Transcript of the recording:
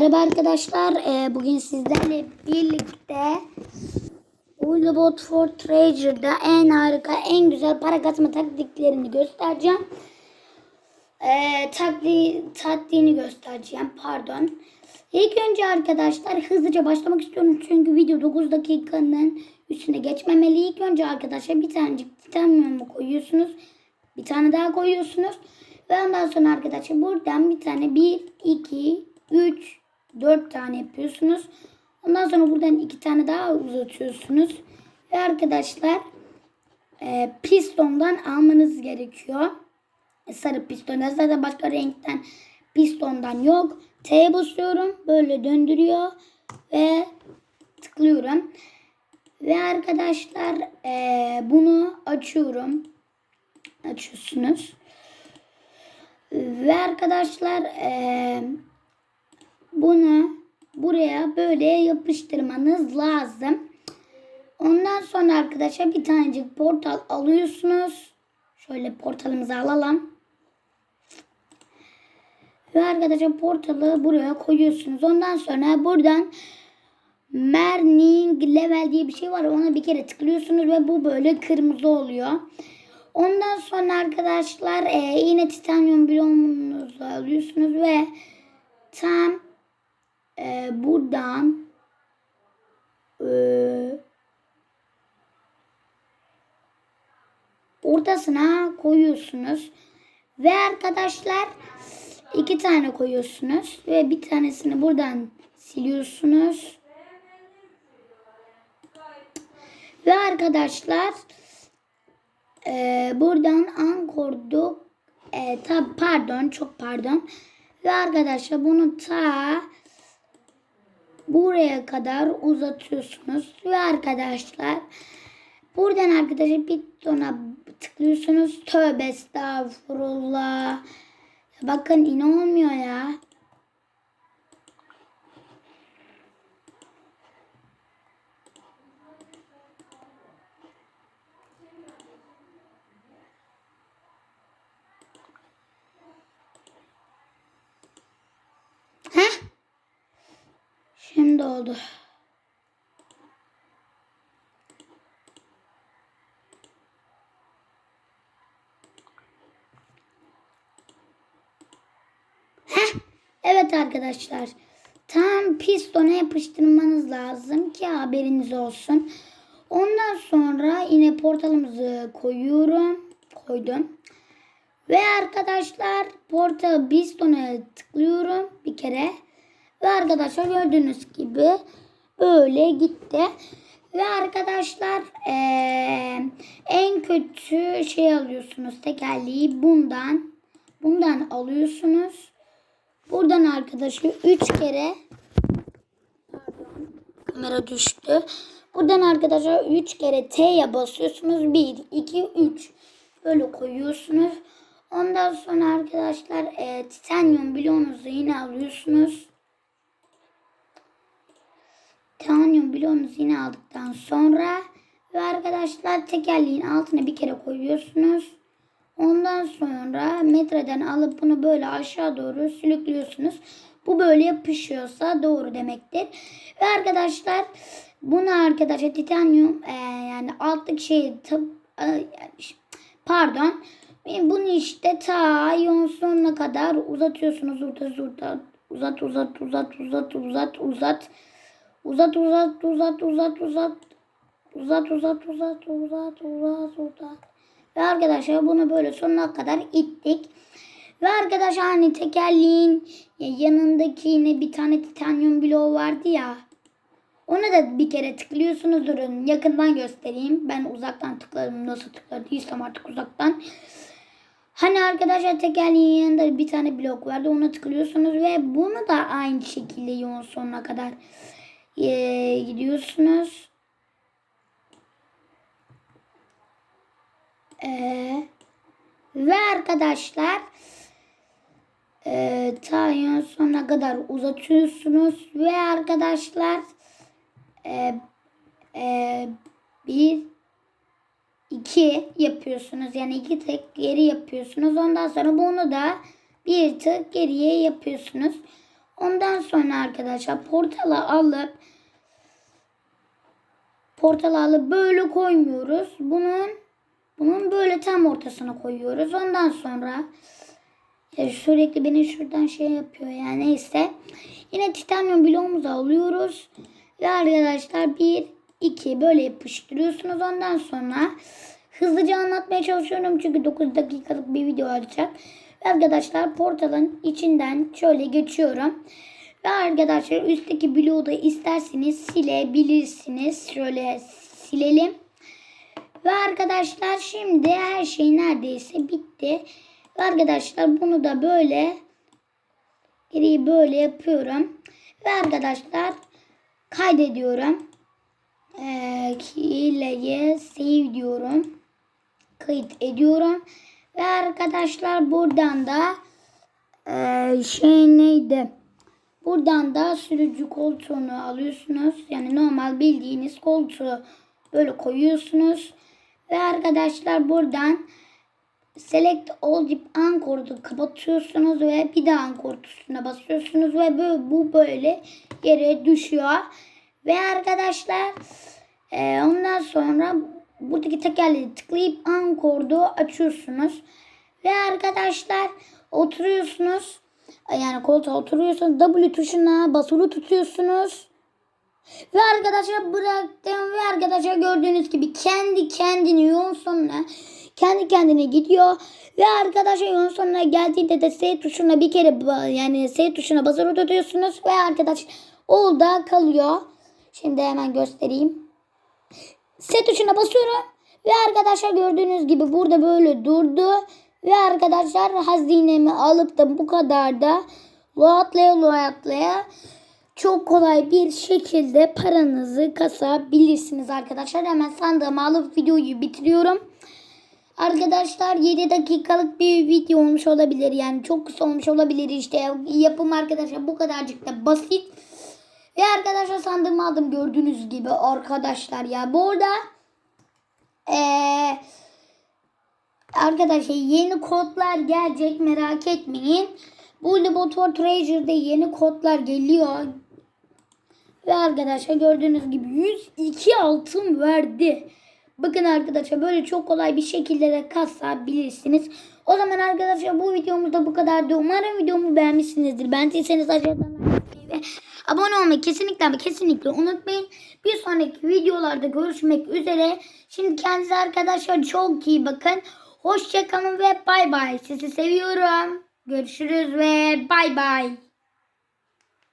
Merhaba arkadaşlar. Ee, bugün sizlerle birlikte Ulubot for Treasure'da en harika, en güzel para kazanma taktiklerini göstereceğim. Ee, taktiği, taktiğini göstereceğim. Pardon. İlk önce arkadaşlar hızlıca başlamak istiyorum. Çünkü video 9 dakikanın üstüne geçmemeli. İlk önce arkadaşlar bir tanecik titanyumu koyuyorsunuz. Bir tane daha koyuyorsunuz. Ve ondan sonra arkadaşlar buradan bir tane 1, 2, 3, 4 tane yapıyorsunuz. Ondan sonra buradan iki tane daha uzatıyorsunuz. Ve arkadaşlar e, pistondan almanız gerekiyor. E, sarı piston. Zaten başka renkten pistondan yok. T'ye basıyorum. Böyle döndürüyor. Ve tıklıyorum. Ve arkadaşlar e, bunu açıyorum. Açıyorsunuz. Ve arkadaşlar e, bunu buraya böyle yapıştırmanız lazım. Ondan sonra arkadaşlar bir tanecik portal alıyorsunuz. Şöyle portalımızı alalım. Ve arkadaşlar portalı buraya koyuyorsunuz. Ondan sonra buradan Merning level diye bir şey var. Ona bir kere tıklıyorsunuz ve bu böyle kırmızı oluyor. Ondan sonra arkadaşlar e, yine titanyum bloğunuzu alıyorsunuz ve tam e, buradan e, ortasına koyuyorsunuz. Ve arkadaşlar iki tane koyuyorsunuz ve bir tanesini buradan siliyorsunuz. Ve arkadaşlar e, buradan ankordu e, ta, pardon çok pardon. Ve arkadaşlar bunu ta buraya kadar uzatıyorsunuz. Ve arkadaşlar buradan arkadaşlar pitona tıklıyorsunuz. Tövbe estağfurullah. Bakın inanmıyor ya. Heh. Şimdi oldu. Heh. Evet arkadaşlar. Tam pistona yapıştırmanız lazım ki haberiniz olsun. Ondan sonra yine portalımızı koyuyorum. Koydum. Ve arkadaşlar portal pistona tıklıyorum bir kere. Ve arkadaşlar gördüğünüz gibi böyle gitti. Ve arkadaşlar eee, en kötü şey alıyorsunuz tekerleği bundan. Bundan alıyorsunuz. Buradan arkadaşlar 3 kere kamera düştü. Buradan arkadaşlar 3 kere T'ye basıyorsunuz. 1, 2, 3 böyle koyuyorsunuz. Ondan sonra arkadaşlar e, titanyum bloğunuzu yine alıyorsunuz. Titanyum bloğunuzu yine aldıktan sonra ve arkadaşlar tekerleğin altına bir kere koyuyorsunuz. Ondan sonra metreden alıp bunu böyle aşağı doğru sürüklüyorsunuz. Bu böyle yapışıyorsa doğru demektir. Ve arkadaşlar bunu arkadaşlar titanyum e, yani alttaki şeyi tab, e, pardon bunu işte ta yon sonuna kadar uzatıyorsunuz. Uzat uzat uzat uzat uzat uzat uzat uzat uzat Uzat uzat uzat uzat uzat. Uzat uzat uzat uzat uzat uzat. Ve arkadaşlar bunu böyle sonuna kadar ittik. Ve arkadaşlar hani tekerleğin yanındaki yine bir tane titanyum bloğu vardı ya. Ona da bir kere tıklıyorsunuz. Durun yakından göstereyim. Ben uzaktan tıkladım. Nasıl tıkladıysam artık uzaktan. Hani arkadaşlar tekerleğin yanında bir tane blok vardı. Ona tıklıyorsunuz ve bunu da aynı şekilde yolun sonuna kadar gidiyorsunuz. Ee, ve arkadaşlar e, ta sonuna kadar uzatıyorsunuz. Ve arkadaşlar e, e, bir iki yapıyorsunuz. Yani iki tık geri yapıyorsunuz. Ondan sonra bunu da bir tık geriye yapıyorsunuz Ondan sonra arkadaşlar portala alıp portala alıp böyle koymuyoruz. Bunun bunun böyle tam ortasına koyuyoruz. Ondan sonra ya sürekli beni şuradan şey yapıyor yani neyse. Yine titanyum bloğumuzu alıyoruz. Ve arkadaşlar bir iki böyle yapıştırıyorsunuz. Ondan sonra hızlıca anlatmaya çalışıyorum. Çünkü 9 dakikalık bir video olacak. Ve arkadaşlar portalın içinden şöyle geçiyorum. Ve arkadaşlar üstteki bloğu da isterseniz silebilirsiniz. Şöyle silelim. Ve arkadaşlar şimdi her şey neredeyse bitti. Ve arkadaşlar bunu da böyle geriyi böyle yapıyorum. Ve arkadaşlar kaydediyorum. Ee, hileye save diyorum. Kayıt ediyorum. Ve arkadaşlar buradan da ee, şey neydi? Buradan da sürücü koltuğunu alıyorsunuz. Yani normal bildiğiniz koltuğu böyle koyuyorsunuz. Ve arkadaşlar buradan Select All Dip Anchor'u kapatıyorsunuz ve bir daha Anchor tuşuna basıyorsunuz ve bu, bu böyle yere düşüyor. Ve arkadaşlar e, ondan sonra buradaki tekerleği tıklayıp Anchor'u açıyorsunuz. Ve arkadaşlar oturuyorsunuz. Yani koltuğa oturuyorsunuz. W tuşuna basılı tutuyorsunuz. Ve arkadaşlar bıraktım ve arkadaşlar gördüğünüz gibi kendi kendini yolun sonuna kendi kendine gidiyor. Ve arkadaşlar yolun sonuna geldiğinde de S tuşuna bir kere yani S tuşuna basılı tutuyorsunuz. Ve arkadaş orada kalıyor. Şimdi hemen göstereyim. S tuşuna basıyorum. Ve arkadaşlar gördüğünüz gibi burada böyle durdu. Ve arkadaşlar hazinemi alıp da bu kadar da loatlaya loatlaya çok kolay bir şekilde paranızı kasabilirsiniz arkadaşlar. Hemen sandığımı alıp videoyu bitiriyorum. Arkadaşlar 7 dakikalık bir video olmuş olabilir. Yani çok kısa olmuş olabilir işte. Yapım arkadaşlar bu kadarcık da basit. Ve arkadaşlar sandığımı aldım gördüğünüz gibi arkadaşlar ya. Bu arada eee Arkadaşlar yeni kodlar gelecek merak etmeyin. Bu Laboratory Treasure'da yeni kodlar geliyor. Ve arkadaşlar gördüğünüz gibi 102 altın verdi. Bakın arkadaşlar böyle çok kolay bir şekilde de kasabilirsiniz. O zaman arkadaşlar bu videomuz da bu kadardı. Umarım videomu beğenmişsinizdir. Beğendiyseniz aşağıdan like ve abone olmayı kesinlikle ama kesinlikle unutmayın. Bir sonraki videolarda görüşmek üzere. Şimdi kendinize arkadaşlar çok iyi bakın. Hoşçakalın ve bay bay. Sizi seviyorum. Görüşürüz ve bay bay.